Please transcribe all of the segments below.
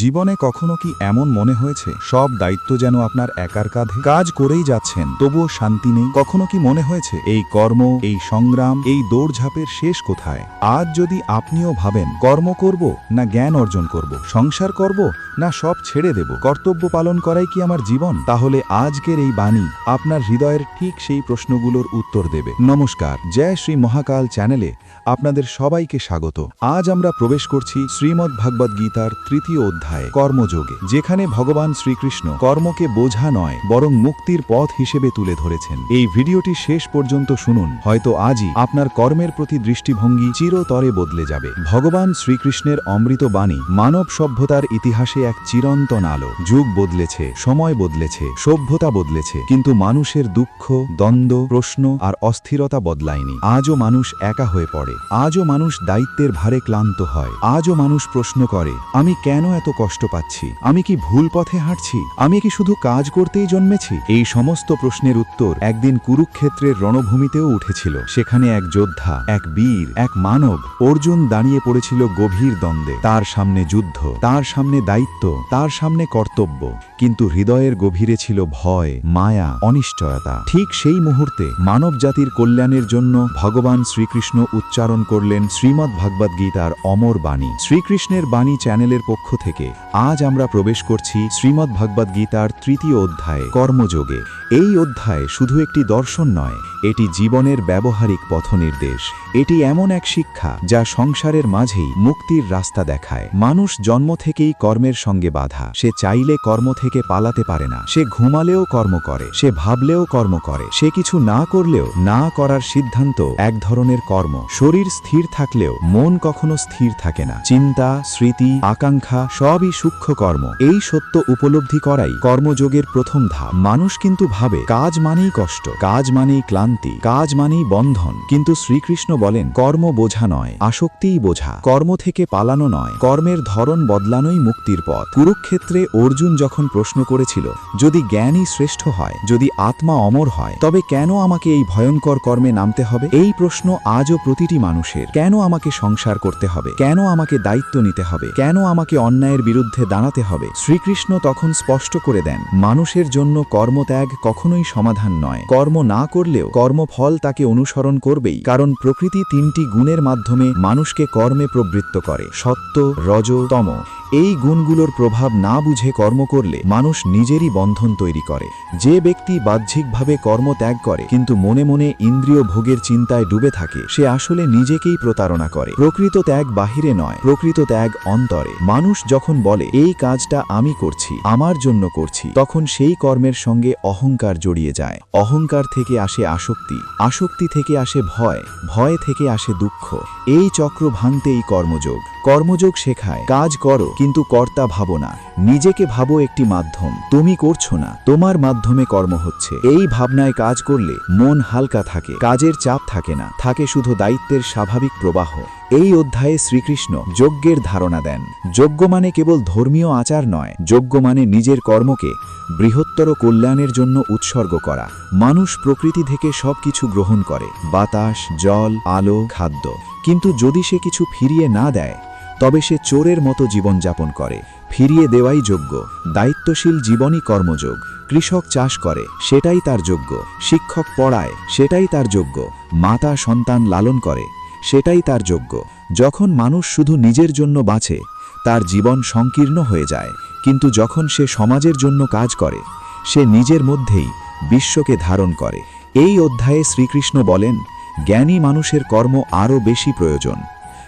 জীবনে কখনো কি এমন মনে হয়েছে? সব দায়িত্ব যেন আপনার একার কাঁধে। কাজ করেই যাচ্ছেন, তবুও শান্তি নেই। কখনো কি মনে হয়েছে, এই কর্ম, এই সংগ্রাম, এই দৌড়ঝাঁপের শেষ কোথায়? আজ যদি আপনিও ভাবেন, কর্ম করব না জ্ঞান অর্জন করব? সংসার করব না সব ছেড়ে দেব? কর্তব্য পালন করাই কি আমার জীবন? তাহলে আজকের এই বাণী আপনার হৃদয়ের ঠিক সেই প্রশ্নগুলোর উত্তর দেবে। নমস্কার, জয় শ্রী মহাকাল চ্যানেলে আপনাদের সবাইকে স্বাগত। আজ আমরা প্রবেশ করছি শ্রীমদ্ ভাগবত গীতার তৃতীয় অধ্যায়ে। কর্মযোগে, যেখানে ভগবান শ্রীকৃষ্ণ কর্মকে বোঝা নয়, বরং মুক্তির পথ হিসেবে তুলে ধরেছেন। এই ভিডিওটি শেষ পর্যন্ত শুনুন, হয়তো আজই আপনার কর্মের প্রতি দৃষ্টিভঙ্গি চিরতরে বদলে যাবে। ভগবান শ্রীকৃষ্ণের অমৃত বাণী, মানব সভ্যতার ইতিহাসে এক চিরন্তন আলো। যুগ বদলেছে, সময় বদলেছে, সভ্যতা বদলেছে, কিন্তু মানুষের দুঃখ, দ্বন্দ্ব, প্রশ্ন আর অস্থিরতা বদলায়নি। আজও মানুষ একা হয়ে পড়ে। আজও মানুষ দায়িত্বের ভারে ক্লান্ত হয়। আজও মানুষ প্রশ্ন করে, আমি কেন এত কষ্ট পাচ্ছি। আমি কি ভুল পথে হাঁটছি? আমি কি শুধু কাজ করতেই জন্মেছি? এই সমস্ত প্রশ্নের উত্তর একদিন কুরুক্ষেত্রের রণভূমিতেও উঠেছিল। সেখানে এক যোদ্ধা, এক বীর, এক মানব অর্জুন দাঁড়িয়ে পড়েছিল গভীর দ্বন্দ্বে। তার সামনে যুদ্ধ, তার সামনে দায়িত্ব, তার সামনে কর্তব্য। কিন্তু হৃদয়ের গভীরে ছিল ভয়, মায়া, অনিশ্চয়তা। ঠিক সেই মুহূর্তে মানব জাতির কল্যাণের জন্য ভগবান শ্রীকৃষ্ণ উচ্চারণ করলেন শ্রীমদ্ ভাগবত গীতার অমর বাণী। শ্রীকৃষ্ণের বাণী চ্যানেলের পক্ষ থেকে আজ আমরা প্রবেশ করছি শ্রীমদ্ ভগবদ্গীতার তৃতীয় অধ্যায়ে কর্মযোগে। এই অধ্যায় শুধু একটি দর্শন নয়, এটি জীবনের ব্যবহারিক পথনির্দেশ। এটি এমন এক শিক্ষা যা সংসারের মাঝেই মুক্তির রাস্তা দেখায়। মানুষ জন্ম থেকেই কর্মের সঙ্গে বাধা। সে চাইলে কর্ম থেকে পালাতে পারে না। সে ঘুমালেও কর্ম করে। সে ভাবলেও কর্ম করে। সে কিছু না করলেও না করার সিদ্ধান্ত এক ধরনের কর্ম। শরীর স্থির থাকলেও মন কখনো স্থির থাকে না। চিন্তা, স্মৃতি, আকাঙ্ক্ষা সবই সূক্ষ্ম কর্ম। এই সত্য উপলব্ধি করাই কর্মযোগের প্রথম ধাপ। মানুষ কিন্তু ভাবে, কাজ মানেই কষ্ট, কাজ মানেই ক্লান্তি, কাজ মানেই বন্ধন। কিন্তু শ্রীকৃষ্ণ বলেন, কর্ম বোঝা নয়, আসক্তিই বোঝা। কর্ম থেকে পালানো নয়, কর্মের ধরন বদলানোই মুক্তির পথ। কুরুক্ষেত্রে অর্জুন যখন প্রশ্ন করেছিল, যদি জ্ঞানই শ্রেষ্ঠ হয়, যদি আত্মা অমর হয়, তবে কেন আমাকে এই ভয়ঙ্কর কর্মে নামতে হবে? এই প্রশ্ন আজও প্রতিটি মানুষের। কেন আমাকে সংসার করতে হবে? কেন আমাকে দায়িত্ব নিতে হবে? কেন আমাকে অন্যায়ের বিরুদ্ধে দাঁড়াতে হবে? শ্রীকৃষ্ণ তখন স্পষ্ট করে দেন, মানুষের জন্য কর্মত্যাগ কখনোই সমাধান নয়। কর্ম না করলেও কর্মফল তাকে অনুসরণ করবেই, কারণ প্রকৃতি তিনটি গুণের মাধ্যমে মানুষকে কর্মে প্রবৃত্ত করে। সত্য, রজ, তম। এই গুণগুলোর প্রভাব না বুঝে কর্ম করলে মানুষ নিজেরই বন্ধন তৈরি করে। যে ব্যক্তি বাহ্যিকভাবে কর্ম ত্যাগ করে, কিন্তু মনে মনে ইন্দ্রিয় ভোগের চিন্তায় ডুবে থাকে, সে আসলে নিজেকেই প্রতারণা করে। প্রকৃত ত্যাগ বাহিরে নয়, প্রকৃত ত্যাগ অন্তরে। মানুষ যখন বলে, এই কাজটা আমি করছি, আমার জন্য করছি, তখন সেই কর্মের সঙ্গে অহংকার জড়িয়ে যায়। অহংকার থেকে আসে আসক্তি আসক্তি থেকে আসে ভয় ভয় থেকে আসে দুঃখ। এই চক্র ভাঙতেই কর্মযোগ। কর্মযোগ শেখায়, কাজ করো কিন্তু কর্তা ভাবো না। নিজেকে ভাবো একটি মাধ্যম। তুমি করছ না। তোমার মাধ্যমে কর্ম হচ্ছে। এই ভাবনায় কাজ করলে মন হালকা থাকে। কাজের চাপ থাকে না। থাকে শুধু দায়িত্বের স্বাভাবিক প্রবাহ। এই অধ্যায়ে শ্রীকৃষ্ণ যজ্ঞের ধারণা দেন। যজ্ঞ মানে কেবল ধর্মীয় আচার নয়। যজ্ঞ মানে নিজের কর্মকে বৃহত্তর কল্যাণের জন্য উৎসর্গ করা। মানুষ প্রকৃতি থেকে সবকিছু গ্রহণ করে। বাতাস, জল, আলো, খাদ্য। কিন্তু যদি সে কিছু ফিরিয়ে না দেয় তবে সে চোরের মতো জীবনযাপন করে। ফিরিয়ে দেওয়াই যোগ্য। দায়িত্বশীল জীবনই কর্মযোগ। কৃষক চাষ করে, সেটাই তার যোগ্য। শিক্ষক পড়ায়, সেটাই তার যোগ্য। মাতা সন্তান লালন করে, সেটাই তার যোগ্য। যখন মানুষ শুধু নিজের জন্য বাঁচে, তার জীবন সংকীর্ণ হয়ে যায়। কিন্তু যখন সে সমাজের জন্য কাজ করে, সে নিজের মধ্যেই বিশ্বকে ধারণ করে। এই অধ্যায়ে শ্রীকৃষ্ণ বলেন, জ্ঞানী মানুষের কর্ম আরও বেশি প্রয়োজন।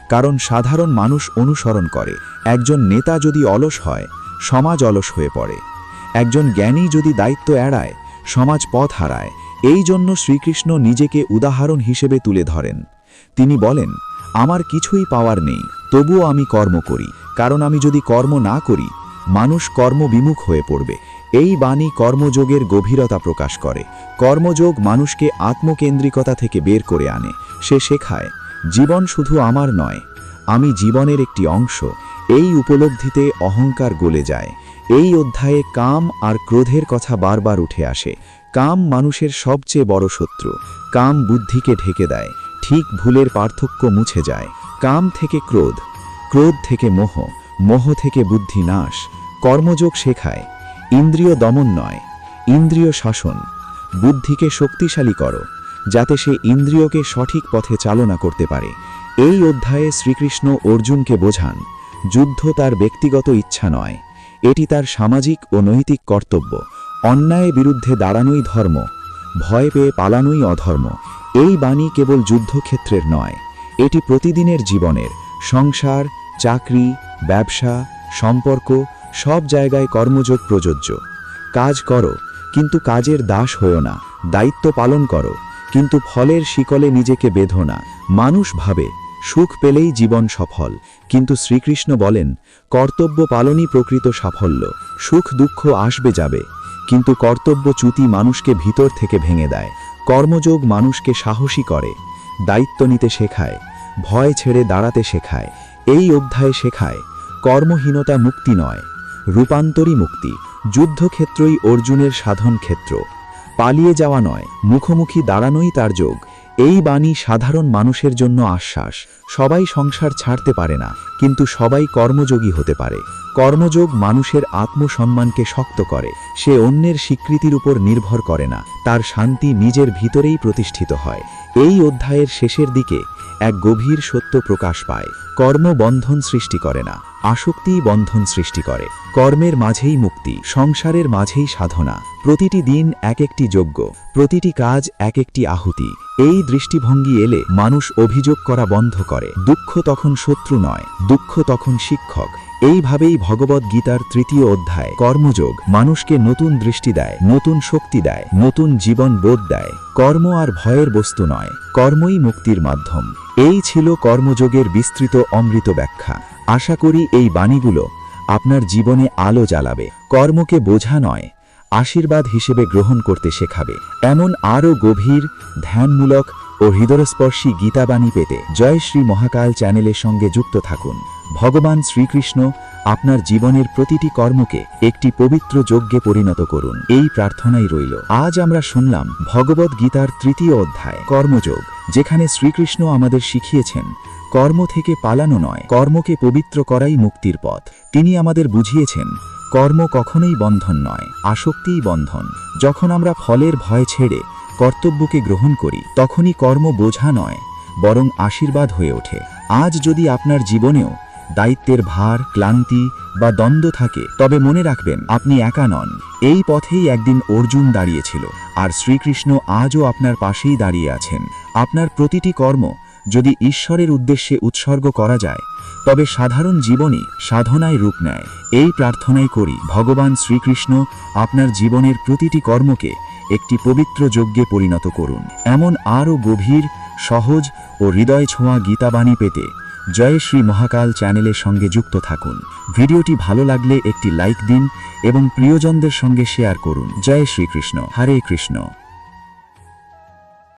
কারণ সাধারণ মানুষ অনুসরণ করে। একজন নেতা যদি অলস হয়, সমাজ অলস হয়ে পড়ে। একজন জ্ঞানী যদি দায়িত্ব এড়ায়, সমাজ পথ হারায়। এই জন্য শ্রীকৃষ্ণ নিজেকে উদাহরণ হিসেবে তুলে ধরেন। তিনি বলেন, আমার কিছুই পাওয়ার নেই, তবুও আমি কর্ম করি। কারণ আমি যদি কর্ম না করি, মানুষ কর্মবিমুখ হয়ে পড়বে। এই বাণী কর্মযোগের গভীরতা প্রকাশ করে। কর্মযোগ মানুষকে আত্মকেন্দ্রিকতা থেকে বের করে আনে। সে শেখায় জীবন শুধু আমার নয়, আমি জীবনের একটি অংশ, এই উপলব্ধিতে অহংকার গলে যায়। এই অধ্যায়ে কাম আর ক্রোধের কথা বারবার উঠে আসে। কাম মানুষের সবচেয়ে বড় শত্রু, কাম বুদ্ধিকে ঢেকে দেয়, ঠিক ভুলের পার্থক্য মুছে যায়। কাম থেকে ক্রোধ ক্রোধ থেকে মোহ মোহ থেকে বুদ্ধি নাশ, কর্মযোগ শেখায়, ইন্দ্রিয় দমন নয়, ইন্দ্রিয় শাসন, বুদ্ধিকে শক্তিশালী করো। যাতে সে ইন্দ্রিয়কে সঠিক পথে চালনা করতে পারে। এই অধ্যায়ে শ্রীকৃষ্ণ অর্জুনকে বোঝান, যুদ্ধ তার ব্যক্তিগত ইচ্ছা নয়, এটি তার সামাজিক ও নৈতিক কর্তব্য। অন্যায়ের বিরুদ্ধে দাঁড়ানোই ধর্ম, ভয় পেয়ে পালানোই অধর্ম। এই বাণী কেবল যুদ্ধক্ষেত্রের নয়, এটি প্রতিদিনের জীবনের, সংসার, চাকরি, ব্যবসা, সম্পর্ক, সব জায়গায় কর্মযোগ প্রযোজ্য। কাজ করো, কিন্তু কাজের দাস হয়েও না, দায়িত্ব পালন করো। কিন্তু ফলের শিকলে নিজেকে বেঁধো না। মানুষ ভাবে, সুখ পেলেই জীবন সফল। কিন্তু শ্রীকৃষ্ণ বলেন, কর্তব্য পালনই প্রকৃত সাফল্য। সুখ দুঃখ আসবে যাবে। কিন্তু কর্তব্য চ্যুতি মানুষকে ভিতর থেকে ভেঙে দেয়। কর্মযোগ মানুষকে সাহসী করে। দায়িত্ব নিতে শেখায়। ভয় ছেড়ে দাঁড়াতে শেখায়। এই অধ্যায়ে শেখায়, কর্মহীনতা মুক্তি নয় রূপান্তরী মুক্তি। যুদ্ধক্ষেত্রই অর্জুনের সাধন ক্ষেত্র পালিয়ে যাওয়া নয়, মুখোমুখি দাঁড়ানোই তার যোগ। এই বাণী সাধারণ মানুষের জন্য আশ্বাস। সবাই সংসার ছাড়তে পারে না, কিন্তু সবাই কর্মযোগী হতে পারে। কর্মযোগ মানুষের আত্মসম্মানকে শক্ত করে। সে অন্যের স্বীকৃতির উপর নির্ভর করে না, তার শান্তি নিজের ভিতরেই প্রতিষ্ঠিত হয়। এই অধ্যায়ের শেষের দিকে এক গভীর সত্য প্রকাশ পায়। কর্ম বন্ধন সৃষ্টি করে না, আসক্তি বন্ধন সৃষ্টি করে। কর্মের মাঝেই মুক্তি, সংসারের মাঝেই সাধনা। প্রতিটি দিন এক একটি যোগ্য প্রতিটি কাজ এক একটি আহুতি। এই দৃষ্টিভঙ্গি এলে মানুষ অভিযোগ করা বন্ধ করে। দুঃখ তখন শত্রু নয়, দুঃখ তখন শিক্ষক। এইভাবেই ভগবদ গীতার তৃতীয় অধ্যায়, কর্মযোগ, মানুষকে নতুন দৃষ্টি দেয়, নতুন শক্তি দেয়, নতুন জীবন বোধ দেয়। কর্ম আর ভয়ের বস্তু নয়, কর্মই মুক্তির মাধ্যম। এই ছিল কর্মযোগের বিস্তৃত অমৃত ব্যাখ্যা। আশা করি এই বাণীগুলো আপনার জীবনে আলো জ্বালাবে, কর্মকে বোঝা নয়, আশীর্বাদ হিসেবে গ্রহণ করতে শেখাবে। এমন আরও গভীর, ধ্যানমূলক ও হৃদয়স্পর্শী গীতাবাণী পেতে জয় শ্রী মহাকাল চ্যানেলের সঙ্গে যুক্ত থাকুন। ভগবান শ্রীকৃষ্ণ আপনার জীবনের প্রতিটি কর্মকে একটি পবিত্র যজ্ঞে পরিণত করুন। এই প্রার্থনাই রইল। আজ আমরা শুনলাম ভগবদ গীতার তৃতীয় অধ্যায়, কর্মযোগ, যেখানে শ্রীকৃষ্ণ আমাদের শিখিয়েছেন, কর্ম থেকে পালানো নয়, কর্মকে পবিত্র করাই মুক্তির পথ। তিনি আমাদের বুঝিয়েছেন, কর্ম কখনোই বন্ধন নয়, আসক্তিই বন্ধন। যখন আমরা ফলের ভয় ছেড়ে কর্তব্যকে গ্রহণ করি, তখনই কর্ম বোঝা নয়, বরং আশীর্বাদ হয়ে ওঠে। আজ যদি আপনার জীবনেও দায়িত্বের ভার, ক্লান্তি বা দ্বন্দ্ব থাকে, তবে মনে রাখবেন, আপনি একা নন। এই পথেই একদিন অর্জুন দাঁড়িয়েছিল, আর শ্রীকৃষ্ণ আজও আপনার পাশেই দাঁড়িয়ে আছেন। আপনার প্রতিটি কর্ম যদি ঈশ্বরের উদ্দেশ্যে উৎসর্গ করা যায়, তবে সাধারণ জীবনই সাধনায় রূপ নেয়। এই প্রার্থনাই করি, ভগবান শ্রীকৃষ্ণ আপনার জীবনের প্রতিটি কর্মকে একটি পবিত্র যজ্ঞে পরিণত করুন। এমন আরও গভীর, সহজ ও হৃদয় ছোঁয়া গীতাবাণী পেতে জয় শ্রী মহাকাল চ্যানেলের সঙ্গে যুক্ত থাকুন। ভিডিওটি ভালো লাগলে একটি লাইক দিন এবং প্রিয়জনদের সঙ্গে শেয়ার করুন। জয় শ্রীকৃষ্ণ। হরে কৃষ্ণ।